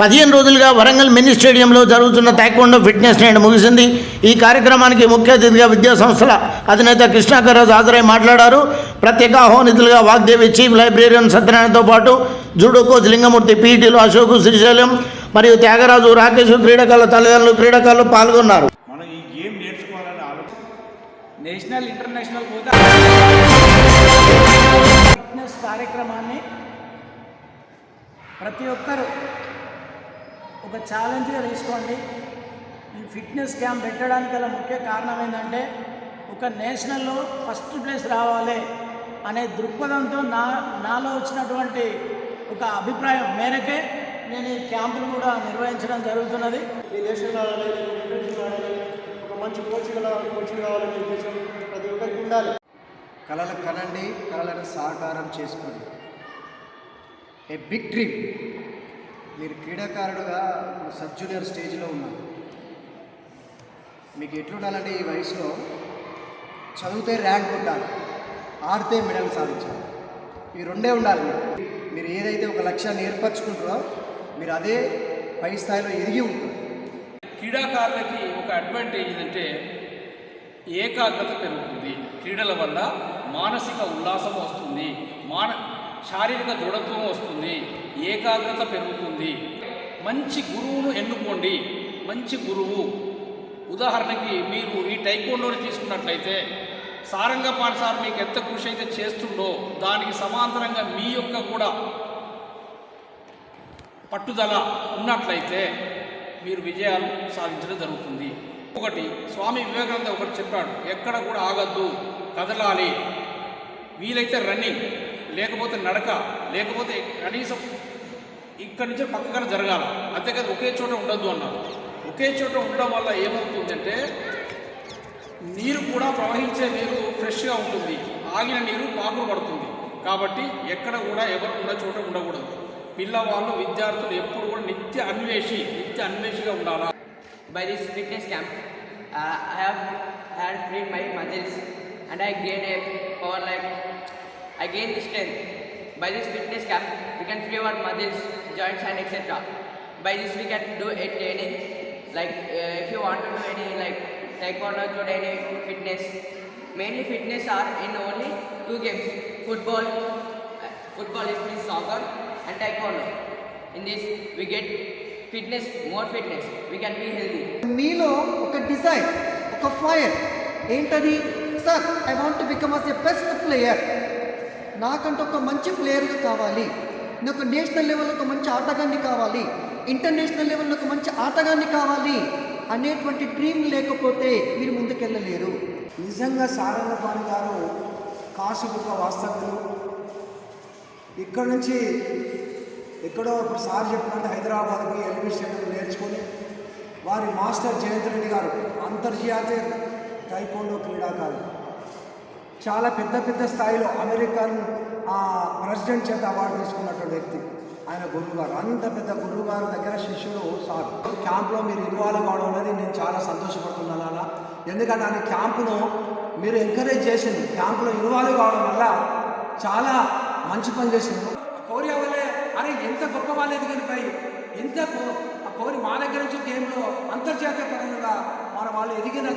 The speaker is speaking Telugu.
పదిహేను రోజులుగా వరంగల్ మినీ స్టేడియంలో జరుగుతున్న taekwondo ఫిట్నెస్ నేడు ముగిసింది. ఈ కార్యక్రమానికి ముఖ్య అతిథిగా విద్యా సంస్థల అధినేత కృష్ణాకర్రాజు హాజరై మాట్లాడారు. ప్రత్యేక ఆహ్వానితులుగా వాగ్దేవి చీఫ్ లైబ్రేరియన్ సత్యనారాయణతో పాటు జూడో కోచ్ లింగమూర్తి పీఈటీలు అశోక్ శ్రీశైలం మరియు త్యాగరాజు రాకేష్ క్రీడాకారుల తల్లిదండ్రులు క్రీడాకారులు పాల్గొన్నారు. మనం ఈ గేమ్ నేర్చుకోవాలని ఆలోచన నేషనల్ ఇంటర్నేషనల్ పోతే ఫిట్నెస్ కార్యక్రమాన్ని ప్రతి ఒక్కరూ ఒక ఛాలెంజ్గా తీసుకోండి. ఈ ఫిట్నెస్ క్యాంప్ పెట్టడానికి గల ముఖ్య కారణం ఏంటంటే ఒక నేషనల్లో ఫస్ట్ ప్లేస్ రావాలి అనే దృక్పథంతో నా నాలో వచ్చినటువంటి ఒక అభిప్రాయం మేరకే నేను ఈ క్యాంపులు కూడా నిర్వహించడం జరుగుతున్నది. ఈ నేషనల్ ఆడాలి ఒక మంచి కోచ్ కోచ్ కావాలనే ఉద్దేశం ప్రతి ఒక్కరికి ఉండాలి. కళలు కనండి కళలను సాకారం చేసుకోండి. ఏ బిగ్ డ్రీమ్ మీరు క్రీడాకారుడుగా ఇప్పుడు సబ్ జూనియర్ స్టేజ్లో ఉన్నారు. మీకు ఎట్లుండాలంటే ఈ వయసులో చదివితే ర్యాంక్ ఉండాలి ఆడితే మెడల్ సాధించాలి. ఈ రెండే ఉండాలి. మీరు మీరు ఏదైతే ఒక లక్ష్యాన్ని ఏర్పరచుకుంటారో మీరు అదే పై స్థాయిలో ఎదిగి ఉంటారు. క్రీడాకారులకి ఒక అడ్వాంటేజ్ ఏంటంటే ఏకాగ్రత పెరుగుతుంది. క్రీడల వల్ల మానసిక ఉల్లాసం వస్తుంది. మాన శారీరక దృఢత్వం వస్తుంది ఏకాగ్రత పెరుగుతుంది. మంచి గురువును ఎన్నుకోండి. మంచి గురువు. ఉదాహరణకి మీరు ఈ టైకోండోని తీసుకున్నట్లయితే సారంగపాణి సార్ మీకు ఎంత కృషి అయితే చేస్తుండో దానికి సమాంతరంగా మీ యొక్క కూడా పట్టుదల ఉన్నట్లయితే మీరు విజయాలు సాధించడం జరుగుతుంది. ఒకటి స్వామి వివేకానంద ఒకటి చెప్పాడు ఎక్కడ కూడా ఆగద్దు కదలాలి. వీలైతే రన్నింగ్ లేకపోతే నడక లేకపోతే కనీసం ఇక్కడి నుంచి పక్కన జరగాలి. అంతేకాదు ఒకే చోట ఉండొద్దు అన్నారు. ఒకే చోట ఉండడం వల్ల ఏమవుతుందంటే నీరు కూడా ప్రవహించే నీరు ఫ్రెష్గా ఉంటుంది. ఆగిన నీరు పాకులు పడుతుంది. కాబట్టి ఎక్కడ కూడా ఎవరు ఉన్న చోట ఉండకూడదు. పిల్లవాళ్ళు విద్యార్థులు ఎప్పుడు కూడా నిత్య అన్వేషి నిత్య అన్వేషిగా ఉండాలా? By this fitness camp I i have had freed my muscles and i gained a i gained the strength by this fitness camp we can free our muscles joints and etc by this we can do a training like uh, if you want to do any like taekwondo judo any fitness mainly fitness are in only two games football uh, football is means soccer and taekwondo in this we get fitness more fitness we can be healthy మీలో ఒక డిజైర్ ఒక ఫైర్ ఏంటది sir I want to become as a best player నాకంటూ ఒక మంచి ప్లేయర్గా కావాలి. నాకు నేషనల్ లెవెల్లో ఒక మంచి ఆటగాన్ని కావాలి. ఇంటర్నేషనల్ లెవెల్లో ఒక మంచి ఆటగాన్ని కావాలి అనేటువంటి డ్రీమ్ లేకపోతే మీరు ముందుకెళ్ళలేరు. నిజంగా సారంగపాణి గారు కాశీబుక వాస్తవ్యులు. ఇక్కడ నుంచి ఎక్కడో ఇప్పుడు సార్ చెప్పినట్టు హైదరాబాద్కి ఎల్బీ స్టేడియం నేర్చుకొని వారి మాస్టర్ జయంత్ రెడ్డి గారు అంతర్జాతీయ టైకోండో క్రీడాకారులు. చాలా పెద్ద పెద్ద స్థాయిలో అమెరికన్ ప్రెసిడెంట్ చేత అవార్డు తీసుకున్నటువంటి వ్యక్తి. ఆయన గురువు గారు అంత పెద్ద గురువు గారి దగ్గర శిష్యుడు సార్. క్యాంప్లో మీరు ఇన్వాల్వ్ కావడం అనేది నేను చాలా సంతోషపడుతున్నాను అలా ఎందుకంటే ఆయన క్యాంపును మీరు ఎంకరేజ్ చేసింది. క్యాంపులో ఇన్వాల్వ్ కావడం వల్ల చాలా మంచి పని చేసింది. కోరియా వల్లే అరే ఎంత గొప్ప వాళ్ళు ఎదిగిన పై ఎంత ఆ కోరి మా దగ్గర నుంచి గేమ్లో అంతర్జాతీయ పరంగా మన వాళ్ళు ఎదిగిన